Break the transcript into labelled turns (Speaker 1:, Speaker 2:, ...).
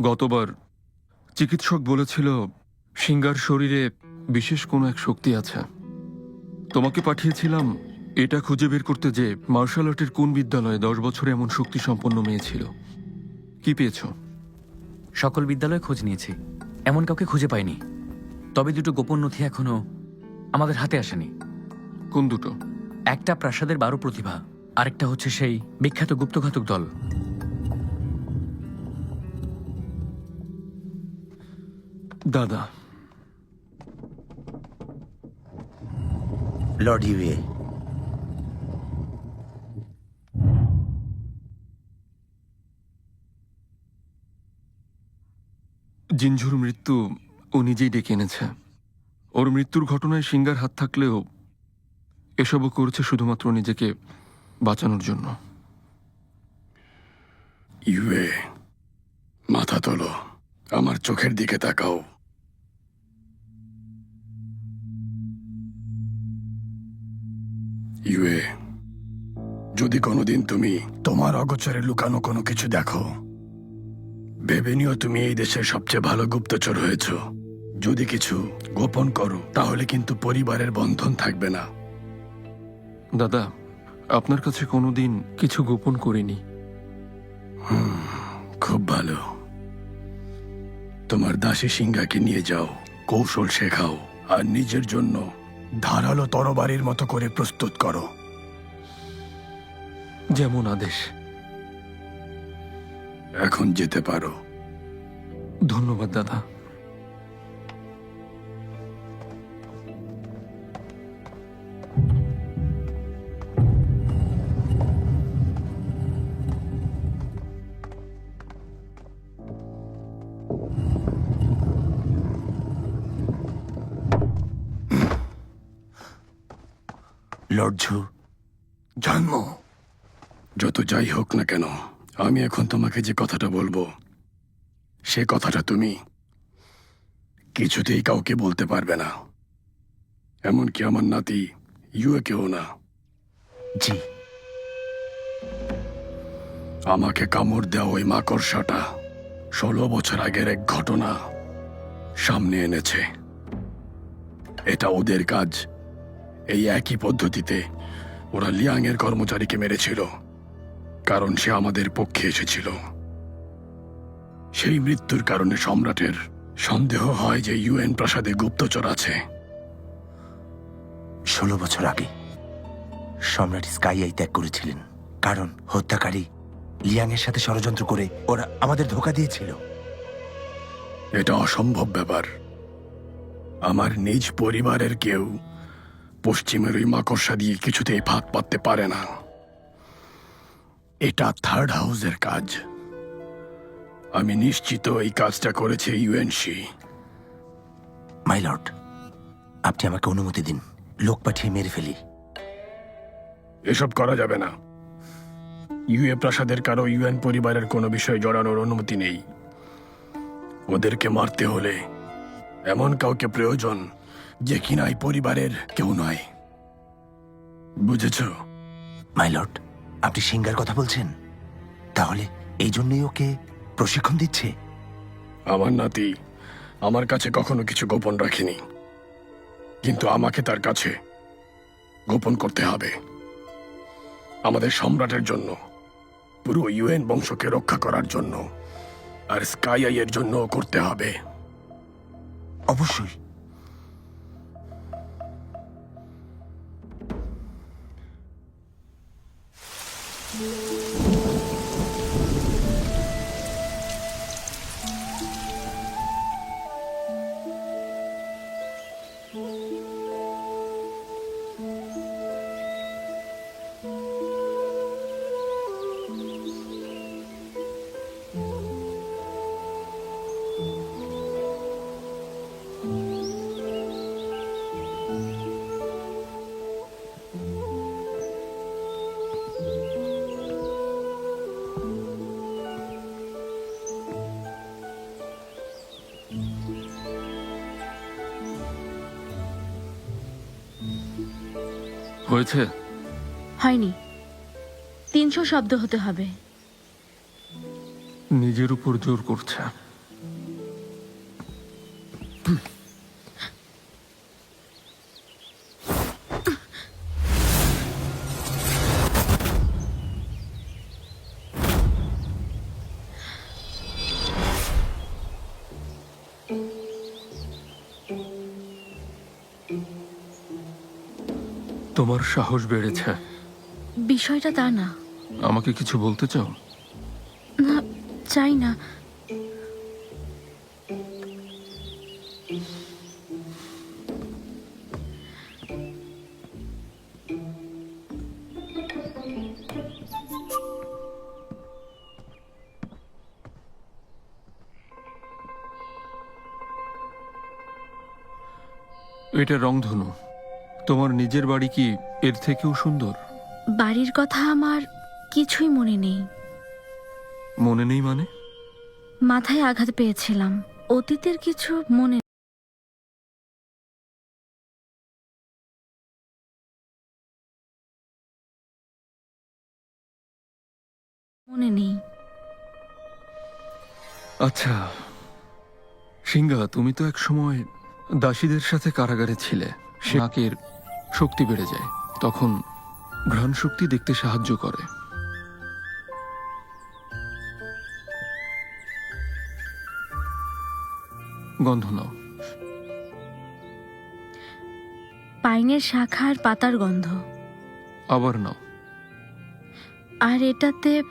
Speaker 1: গতবার চিকিৎসক বলেছিল সিঙ্গার শরীরে বিশেষ কোনো এক শক্তি আছে। তোমাকে পাঠিয়েছিলাম এটা খুঁজে বের করতে যে মার্শাল আর্টের কোন বিদ্যালয়ে দশ বছরে এমন শক্তি সম্পন্ন মেয়ে ছিল। কি পেয়েছ?
Speaker 2: সকল বিদ্যালয়ে খোঁজ নিয়েছি। এমন কাউকে খুঁজে পাইনি। তবে দুটো গোপন নথি এখনও আমাদের হাতে আসেনি।
Speaker 1: কোন দুটো?
Speaker 2: একটা প্রাসাদের বারো প্রতিভা আরেকটা হচ্ছে সেই বিখ্যাত গুপ্তঘাতক দল।
Speaker 1: দাদা
Speaker 3: লর্ড ইউএ
Speaker 1: জিনঝুর মৃত্যু ও নিজেই ডেকে এনেছে। ওর মৃত্যুর ঘটনায় সিঙ্গার হাত থাকলেও এসবও করেছে শুধুমাত্র নিজেকে বাঁচানোর জন্য।
Speaker 4: ইউএ মাথা তোলো। আমার চোখের দিকে তাকাও। ইউএ যদি কোনোদিন তুমি তোমার অগোচরে লুকানো কোনো কিছু দেখো ভেবে নিও তুমি এই দেশের সবচেয়ে ভালো গুপ্তচর হয়েছ। যদি কিছু গোপন করো তাহলে কিন্তু পরিবারের বন্ধন থাকবে না।
Speaker 1: দাদা আপনার কাছে কোনোদিন কিছু গোপন করিনি।
Speaker 4: হুম খুব ভালো। তোমার দাসী সিংহাকে নিয়ে যাও কৌশল শেখাও আর নিজের জন্য ধারালো তরবারির মতো করে প্রস্তুত করো।
Speaker 1: যেমন আদেশ।
Speaker 4: এখন যেতে পারো।
Speaker 1: ধন্যবাদ দাদা।
Speaker 3: লর্ড
Speaker 4: জন্ম। যত যাই হোক না কেন আমি এখন তোমাকে যে কথাটা বলব সে কথাটা তুমি কিছুতেই কাউকে বলতে পারবে না। এমনকি আমার নাতি ইউএ কেউ না।
Speaker 3: জি।
Speaker 4: আমাকে কামড় দেওয়া ওই মাকড়সাটা ষোলো বছর আগের এক ঘটনা সামনে এনেছে। এটা ওদের কাজ এই একই পদ্ধতিতে ওরা লিয়াং এর কর্মচারীকে মেরেছিল কারণ সে আমাদের পক্ষে এসেছিল। সেই মৃত্যুর কারণে সম্রাটের সন্দেহ হয় যে ইউএন প্রাসাদে গুপ্তচর আছে।
Speaker 3: ষোলো বছর আগে সম্রাট স্কাইয়াই ত্যাগ করেছিলেন কারণ হত্যাকারী লিয়াং এর সাথে ষড়যন্ত্র করে ওরা আমাদের ধোকা দিয়েছিল।
Speaker 4: এটা অসম্ভব ব্যাপার। আমার নিজ পরিবারের কেউ পশ্চিমের ওই মাকড়সা দিয়ে কিছুতেই ফাঁক পাততে পারে না। এটা থার্ড হাউসের কাজ। আমি নিশ্চিত এই কাজটা করেছে ইউএনসি
Speaker 3: মাই লর্ড আপনি আমাকে অনুমতি দিন। লোক পাঠিয়ে মেরে ফেলি।
Speaker 4: এসব করা যাবে না। ইউএ প্রাসাদের কারও ইউএন পরিবারের কোনো বিষয়ে জড়ানোর অনুমতি নেই। ওদেরকে মারতে হলে এমন কাউকে প্রয়োজন যে কিনা এই পরিবারের কেউ নয় বুঝেছ?
Speaker 3: মাই লর্ড আপনি সিঙ্গার কথা বলছেন। তাহলে এই জন্যই ওকে প্রশিক্ষণ দিচ্ছে।
Speaker 4: আমার নাতি আমার কাছে কখনো কিছু গোপন রাখিনি। কিন্তু আমাকে তার কাছে গোপন করতে হবে। আমাদের সম্রাটের জন্য পুরো ইউএন বংশকে রক্ষা করার জন্য আর স্কাই আইয়ের জন্য করতে হবে।
Speaker 3: অবশ্যই। thank mm -hmm.
Speaker 1: you হয়েছে?
Speaker 5: হয়নি। তিনশো শব্দ হতে হবে।
Speaker 1: নিজের উপর জোর করছে। thank you তোমার সাহস বেড়েছে।
Speaker 5: বিষয়টা তা না।
Speaker 1: আমাকে কিছু বলতে চাও?
Speaker 5: না চাই না।
Speaker 1: এটা রংধনু। তোমার নিজের বাড়ি কি এর থেকেও সুন্দর?
Speaker 5: বাড়ির কথা আমার কিছুই মনে নেই।
Speaker 1: মনে নেই মানে?
Speaker 5: মাথায় আঘাত পেয়েছিলাম। অতীতের কিছু মনে মনে নেই।
Speaker 1: আচ্ছা সিংহা তুমি তো এক সময় দাসীদের সাথে কারাগারে ছিলে। সে শক্তি বেড়ে যায় তখন ঘ্রাণ শক্তি দেখতে সাহায্য করে। গন্ধ নাও।
Speaker 5: পাইনের শাখার পাতার গন্ধ।
Speaker 1: আবার নাও।
Speaker 5: আর এটাতে